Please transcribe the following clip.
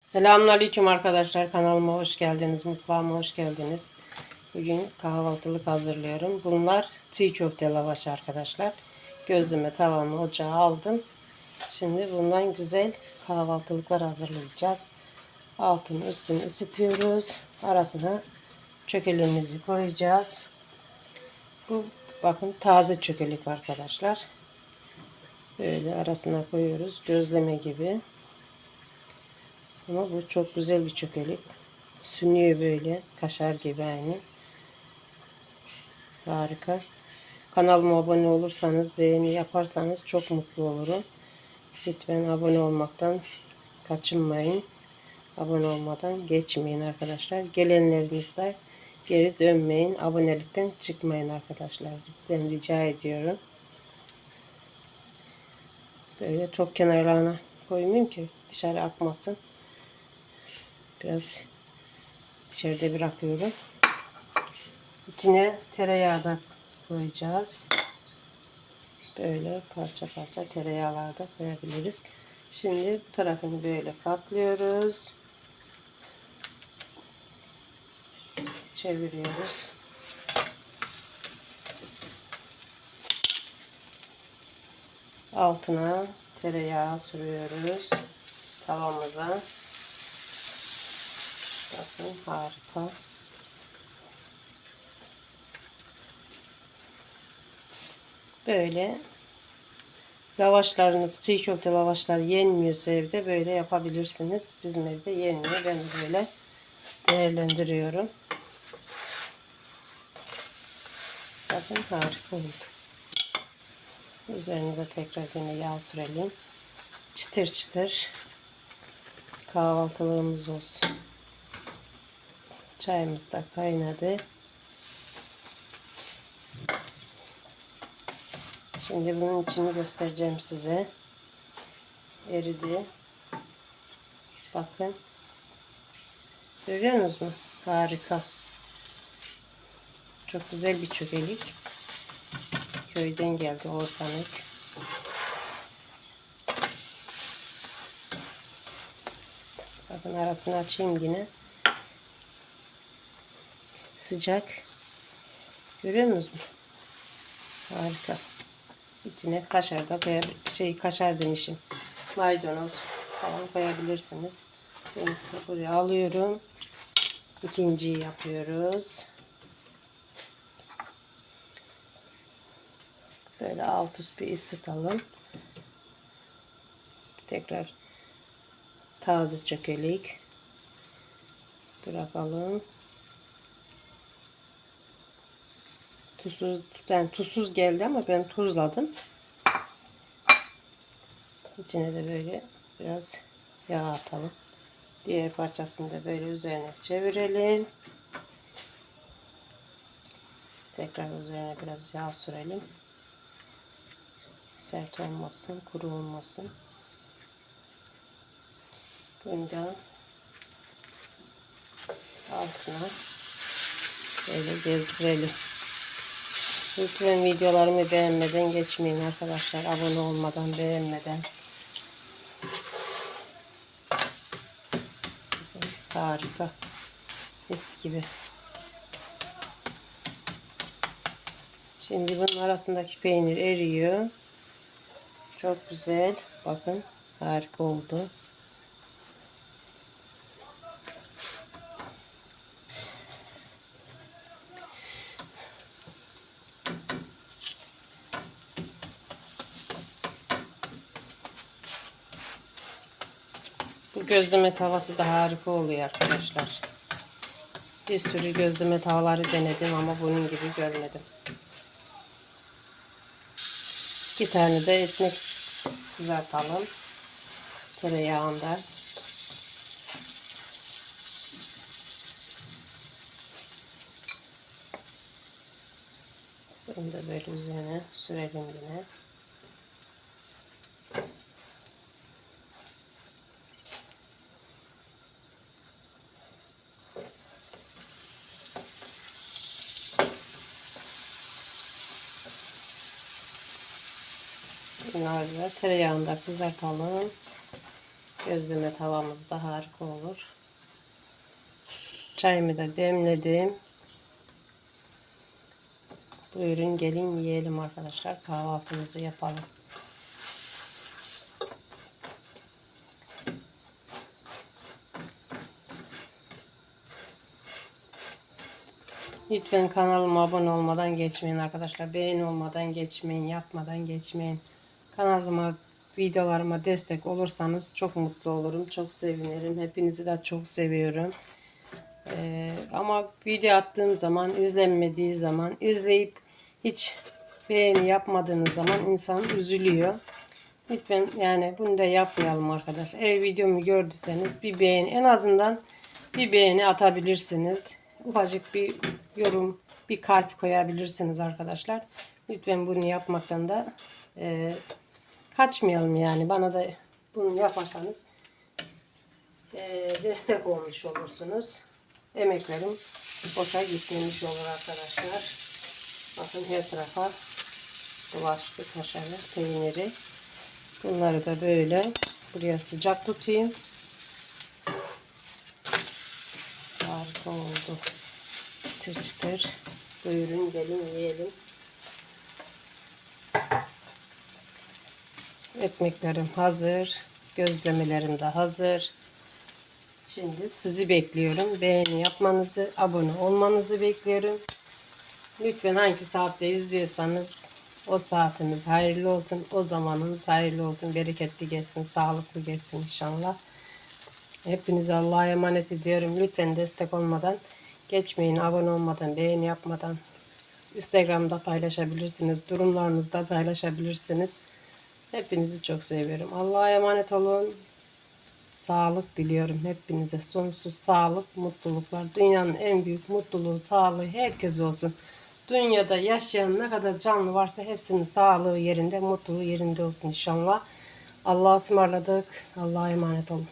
Selamünaleyküm arkadaşlar. Kanalıma hoş geldiniz. Mutfağıma hoş geldiniz. Bugün kahvaltılık hazırlıyorum. Bunlar çiğ köfte lavaş arkadaşlar. Gözleme tavamı ocağa aldım. Şimdi bundan güzel kahvaltılıklar hazırlayacağız. Altını üstünü ısıtıyoruz. Arasına çökelimizi koyacağız. Bu bakın taze çökelik arkadaşlar. Böyle arasına koyuyoruz. Gözleme gibi. Ama bu çok güzel bir çökelik. Sünüyor böyle. Kaşar gibi aynı. Harika. Kanalıma abone olursanız, beğeni yaparsanız çok mutlu olurum. Lütfen abone olmaktan kaçınmayın. Abone olmadan geçmeyin arkadaşlar. Gelenlerinizde geri dönmeyin. Abonelikten çıkmayın arkadaşlar. Lütfen rica ediyorum. Böyle çok kenarlarına koymayayım ki dışarı akmasın. Biraz içeride bırakıyorum. İçine tereyağı da koyacağız. Böyle parça parça tereyağlar da koyabiliriz. Şimdi bu tarafını böyle katlıyoruz. Çeviriyoruz. Altına tereyağı sürüyoruz tavamıza. Bakın harika. Böyle lavaşlarınız, çiğ köfte lavaşlar yenmiyorsa evde böyle yapabilirsiniz. Bizim evde yenmiyor. Ben böyle değerlendiriyorum. Bakın harika oldu. Üzerine de tekrar yine yağ sürelim. Çıtır çıtır kahvaltılığımız olsun. Çayımız da kaynadı. Şimdi bunun içini göstereceğim size. Eridi. Bakın. Görüyor musunuz? Harika. Çok güzel bir çökelik. Köyden geldi organik. Bakın arasını açayım yine sıcak. Görüyor musunuz? Harika. İçine kaşar da koyab şey kaşar demişim. Maydanoz falan koyabilirsiniz. Ben buraya alıyorum. İkinciyi yapıyoruz. Böyle alt üst bir ısıtalım. Tekrar taze çökelik bırakalım. Tuzsuz, yani tuzsuz geldi ama ben tuzladım. İçine de böyle biraz yağ atalım. Diğer parçasını da böyle üzerine çevirelim. Tekrar üzerine biraz yağ sürelim. Sert olmasın, kuru olmasın. Bunu da altına böyle gezdirelim. Lütfen videolarımı beğenmeden geçmeyin arkadaşlar. Abone olmadan, beğenmeden. Harika. Mis gibi. Şimdi bunun arasındaki peynir eriyor. Çok güzel. Bakın harika oldu. Gözleme tavası da harika oluyor arkadaşlar. Bir sürü gözleme tavaları denedim ama bunun gibi görmedim. İki tane de ekmek kızartalım. Tereyağında. Bunu da böyle üzerine sürelim yine. Bunları da tereyağında kızartalım. Gözleme tavamız da harika olur. Çayımı da demledim. Buyurun gelin yiyelim arkadaşlar. Kahvaltımızı yapalım. Lütfen kanalıma abone olmadan geçmeyin arkadaşlar. Beğeni olmadan geçmeyin. Yapmadan geçmeyin. Kanalıma videolarıma destek olursanız çok mutlu olurum. Çok sevinirim. Hepinizi de çok seviyorum. Ee, ama video attığım zaman izlenmediği zaman izleyip hiç beğeni yapmadığınız zaman insan üzülüyor. Lütfen yani bunu da yapmayalım arkadaşlar. Eğer videomu gördüyseniz bir beğeni en azından bir beğeni atabilirsiniz. Ufacık bir yorum, bir kalp koyabilirsiniz arkadaşlar. Lütfen bunu yapmaktan da e, kaçmayalım yani. Bana da bunu yaparsanız e, destek olmuş olursunuz. Emeklerim boşa gitmemiş olur arkadaşlar. Bakın her tarafa bulaştı kaşarı, peyniri. Bunları da böyle buraya sıcak tutayım. Harika oldu. Çıtır çıtır. Buyurun gelin yiyelim. Ekmeklerim hazır. Gözlemelerim de hazır. Şimdi sizi bekliyorum. Beğeni yapmanızı, abone olmanızı bekliyorum. Lütfen hangi saatte izliyorsanız o saatiniz hayırlı olsun. O zamanınız hayırlı olsun. Bereketli geçsin. Sağlıklı geçsin inşallah. Hepinize Allah'a emanet ediyorum. Lütfen destek olmadan geçmeyin. Abone olmadan, beğeni yapmadan. Instagram'da paylaşabilirsiniz. Durumlarınızda paylaşabilirsiniz. Hepinizi çok seviyorum. Allah'a emanet olun. Sağlık diliyorum hepinize. Sonsuz sağlık, mutluluklar. Dünyanın en büyük mutluluğu, sağlığı herkes olsun. Dünyada yaşayan ne kadar canlı varsa hepsinin sağlığı yerinde, mutluluğu yerinde olsun inşallah. Allah'a ısmarladık. Allah'a emanet olun.